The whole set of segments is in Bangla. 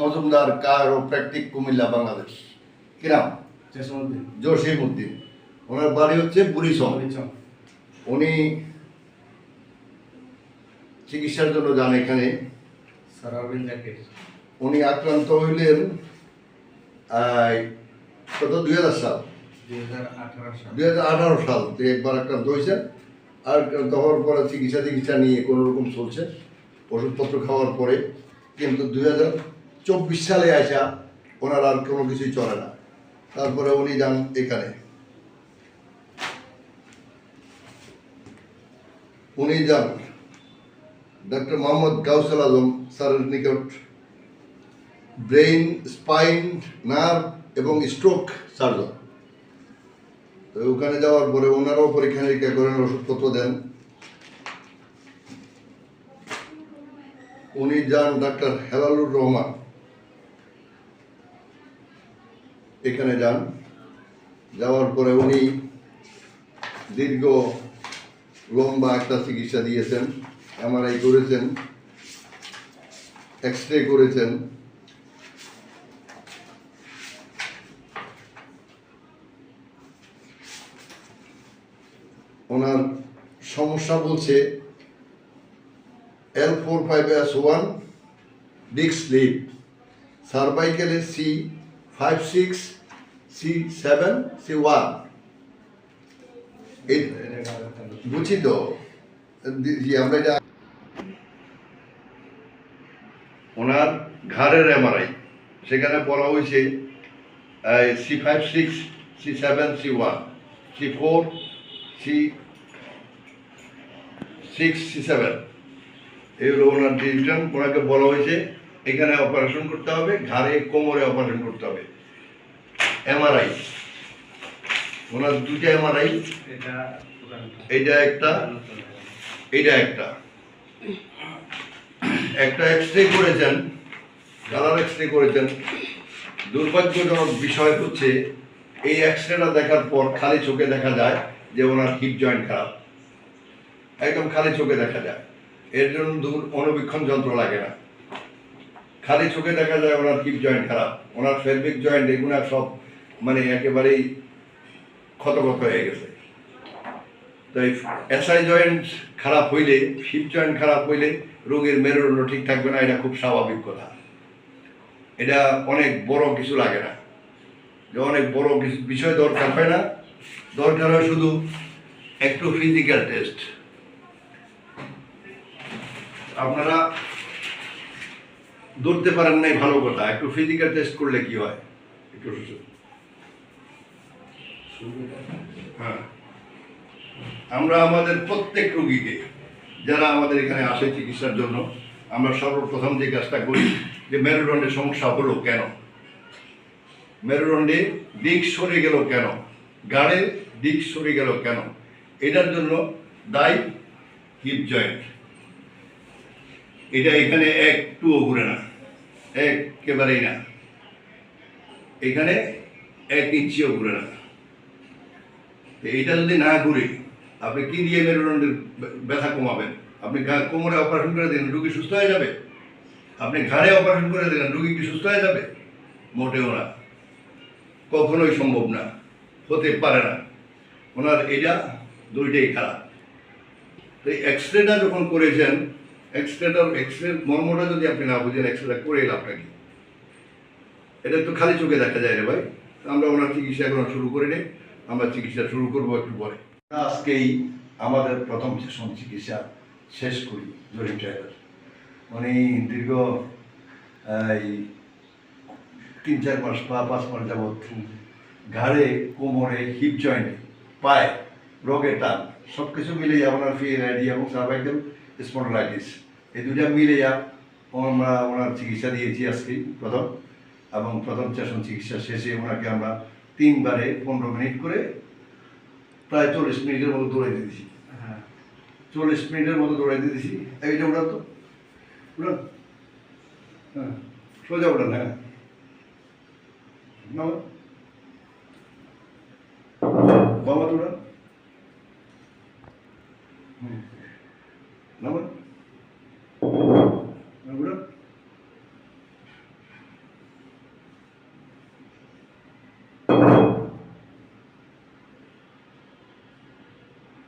মজুমদার কারোপ্র্যাকটিক কুমিল্লা বাংলাদেশ। কিরাম জসিম উদ্দিন ওনার বাড়ি হচ্ছে বুড়িচং উনি চিকিৎসার জন্য যান এখানে। উনি আক্রান্ত হইলেন কত? দুই হাজার সাল। দুই হাজার আঠারো সাল। একবার আক্রান্ত হয়েছেন। আর আক্রান্ত হওয়ার পরে চিকিৎসা চিকিৎসা নিয়ে কোনো রকম চলছে। ওষুধপত্র খাওয়ার পরে। কিন্তু দুই হাজার চব্বিশ সালে আসা ওনার আর কোনো কিছুই চলে না। তারপরে উনি যান এখানে। উনি যান ডক্টর মোহাম্মদ গাউসাল আজম স্যারের নিকট। ব্রেইন, স্পাইন, নার্ভ এবং স্ট্রোক সার্জন। তো ওখানে যাওয়ার পরে ওনারাও পরীক্ষা নিরীক্ষা করেন ওষুধপত্র দেন। উনি যান ডাক্তার হেলালুর রহমান। এখানে যান। যাওয়ার পরে উনি দীর্ঘ, লম্বা একটা চিকিৎসা দিয়েছেন, এমআরআই করেছেন এক্স রে করেছেন। ওনার সমস্যা বলছে L four five S one disc slip সার্ভাইকেলে C five six C seven C one এই বুঝি তো দি- জি, আমরা ওনার ঘাড়ের এমআরআই সেখানে বলা হয়েছে C five six C seven C one C four C six C seven এই হলো ওনার ডিভিশন ওনাকে বলা হয়েছে এখানে অপারেশন করতে হবে ঘাড়ে কোমরে অপারেশন করতে হবে। এমআরআই ওনার দুইটা এমআরআই। এইটা একটা। এইটা একটা। একটা এক্স রে করেছেন কালার এক্স রে করেছেন। দুর্ভাগ্যজনক বিষয় হচ্ছে এই এক্স রেটা দেখার পর খালি চোখে দেখা যায় যে ওনার হিপ জয়েন্ট খারাপ। একদম খালি চোখে দেখা যায়। এর জন্য দূর অনুবীক্ষণ যন্ত্র লাগে না। খালি চোখে দেখা যায় ওনার হিপ জয়েন্ট খারাপ। ওনার ফেলবিক জয়েন্ট এগুলো সব মানে একেবারেই ক্ষতগত হয়ে গেছে। তো এই এসআই জয়েন্ট খারাপ হইলে হিপ জয়েন্ট খারাপ হইলে রোগীর মেরুদণ্ড ঠিক থাকবে না, এটা খুব স্বাভাবিক কথা। এটা অনেক বড় কিছু লাগে না। যে অনেক বড় কিছু বিষয় দরকার হয় না। দরকার হয় শুধু একটু ফিজিক্যাল টেস্ট আপনারা ধরতে পারেন নাই ভালো কথা, একটু ফিজিক্যাল টেস্ট করলে কি হয়? একটু হ্যাঁ। আমরা আমাদের প্রত্যেক রোগীকে, যারা আমাদের এখানে আসে চিকিৎসার জন্য, আমরা সর্বপ্রথম যে কাজটা করি, যে মেরুদণ্ডের সমস্যা হলো কেন? মেরুদণ্ডে দিক সরে গেল কেন? গাড়ে দিক সরে গেল কেন? এটার জন্য দায়ী হিপ জয়েন্ট এটা এখানে একটুও ঘুরে না, একেবারেই না। এখানে এক ইঞ্চিও ঘুরে না। তো এইটা যদি না ঘুরে, আপনি কি দিয়ে মেরুদণ্ডের ব্যথা কমাবেন? আপনি কোমরে অপারেশন করে দিলেন রুগী সুস্থ হয়ে যাবে? আপনি ঘাড়ে অপারেশন করে দিলেন রুগী কি সুস্থ হয়ে যাবে? মোটেও না। কখনোই সম্ভব না। হতে পারে না। ওনার এটা দুইটাই খারাপ। তো এক্সরেটা যখন করেছেন এক্সরেটার এক্সরে মর্মটা যদি আপনি না বুঝেন এক্সরেটা করে লাভটা কি এটা তো খালি চোখে দেখা যায় রে ভাই। আমরা ওনার চিকিৎসা এখন শুরু করে নেই আমরা চিকিৎসা শুরু করব একটু পরে। আজকেই আমাদের প্রথম সেশন চিকিৎসা শেষ করি, জরিপ ড্রাইভার। উনি দীর্ঘ, এই, তিন চার মাস বা পাঁচ মাস যাবৎ ঘাড়ে, কোমরে হিপ জয়েন্টে পায়ে রোগের টান সব কিছু মিলে আপনার ফিএনআইডি এবং সার্ভাইকেল স্পন্ডলাইটিস এই দুটা মিলে যা আমরা ওনার চিকিৎসা দিয়েছি আজকে প্রথম এবং প্রথম সেশন চিকিৎসা শেষে ওনাকে আমরা তিনবারে পনেরো মিনিট করে প্রায় চল্লিশ মিনিটের মতো দৌড়ে দিয়েছি হ্যাঁ। চল্লিশ মিনিটের মতো দৌড়াই দিয়েছি এইটা উঠান তো। উঠান হ্যাঁ। সোজা উঠান হ্যাঁ। বাবা তো হুম। নামান হ্যাঁ,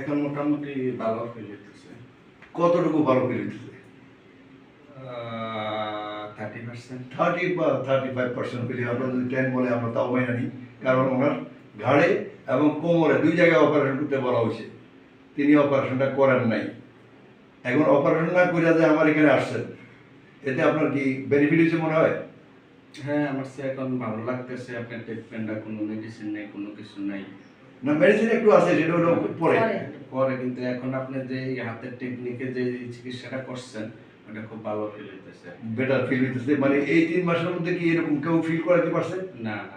এখন মোটামুটি ভালো ফিল হইতেছে। কতটুকু ভালো ফিল হইতেছে? থার্টি পার্সেন্ট থার্টি বা থার্টি ফাইভ পার্সেন্ট ফিল আমরা যদি টেন বলে আমরা তাও মাইনা নিই কারণ ওনার ঘাড়ে এবং কোমরে দুই জায়গায় অপারেশন করতে বলা হয়েছে তিনি অপারেশনটা করেন নাই। এখন অপারেশন না করে যে আমার এখানে আসছেন এতে আপনার কি বেনিফিট হয়েছে মনে হয়? হ্যাঁ আমার সে এখন ভালো লাগতেছে। আপনার ট্রিটমেন্টটা কোনো মেডিসিন নেই কোনো কিছু নাই। না মেডিসিন একটু আছে সেটা হলো পরে। পরে। কিন্তু এখন আপনি যে হাতের টেকনিকে যে চিকিৎসাটা করছেন ওটা খুব ভালো ফিল হইতেছে। বেটার ফিল হইতেছে। মানে এই তিন মাসের মধ্যে কি এরকম কেউ ফিল করাতে পারছে? না না।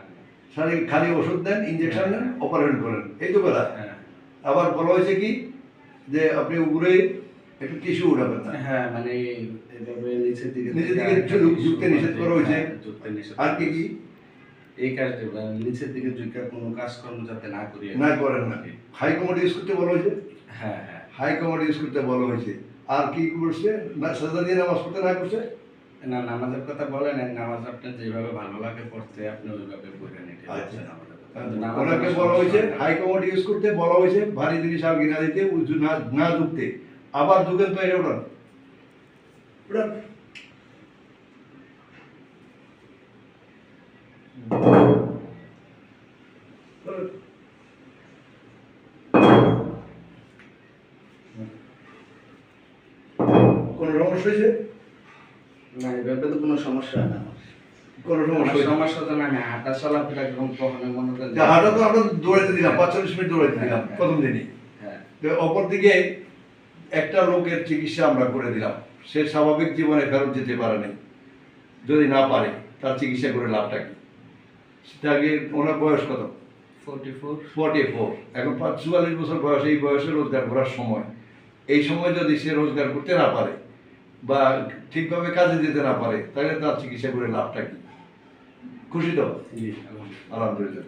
খালি ওষুধ দেন ইঞ্জেকশন দেন অপারেশন করেন। এই তো কথা। হ্যাঁ। আবার বলা হয়েছে কি যে আপনি উপরে একটু টিস্যু উঠাবেন না। হ্যাঁ মানে নিচের দিকে নিচের থেকে দিকে ঝুলুক, নিষেধ করা হয়েছে। হ্যাঁ, আর কি কি। এই মানে নিচের দিকে ঝুঁকে কোনো কাজকর্ম যাতে না করি না করেন না। হাই কমোড ইউজ করতে বলা হয়েছে? হ্যাঁ হ্যাঁ। হাই কমোড ইউজ করতে বলা হয়েছে। আর কি করছে? না সাজা দিয়ে নামাজ পড়তে না করছে? না নামাজের কথা বলেন নামাজ আপনার যেভাবে ভালো লাগে পড়তে আপনি ওইভাবে পড়ে নিতে আচ্ছা। নামাজ ওনাকে বলা হয়েছে হাই কমোড ইউজ করতে বলা হয়েছে ভারী জিনিস আর গিনা দিতে না না ঢুকতে। আবার ঢুকেন তো এটা উঠান কোনো সমস্যা হয়েছে? না এভাবে তো কোনো সমস্যা হয় না কোনো সমস্যা সমস্যা তো না হাঁটা চলাফেরা একদম কখনো মনে করেন হাঁটা তো আমরা দৌড়াইতে দিলাম পাঁচচল্লিশ মিনিট দৌড়াইতে দিলাম প্রথম দিনই। হ্যাঁ। অপরদিকে একটা লোকের চিকিৎসা আমরা করে দিলাম। সে স্বাভাবিক জীবনে ফেরত যেতে পারে নাই। যদি না পারে তার চিকিৎসা করে লাভটা কি? সেটাকে ওনার বয়স কত? Forty four. এখন পাঁচ চুয়াল্লিশ বছর বয়স এই বয়সে রোজগার করার সময়। এই সময় যদি সে রোজগার করতে না পারে বা ঠিকভাবে কাজে যেতে না পারে তাহলে তার চিকিৎসা করে লাভটা কি? খুশি তো? আলহামদুলিল্লাহ।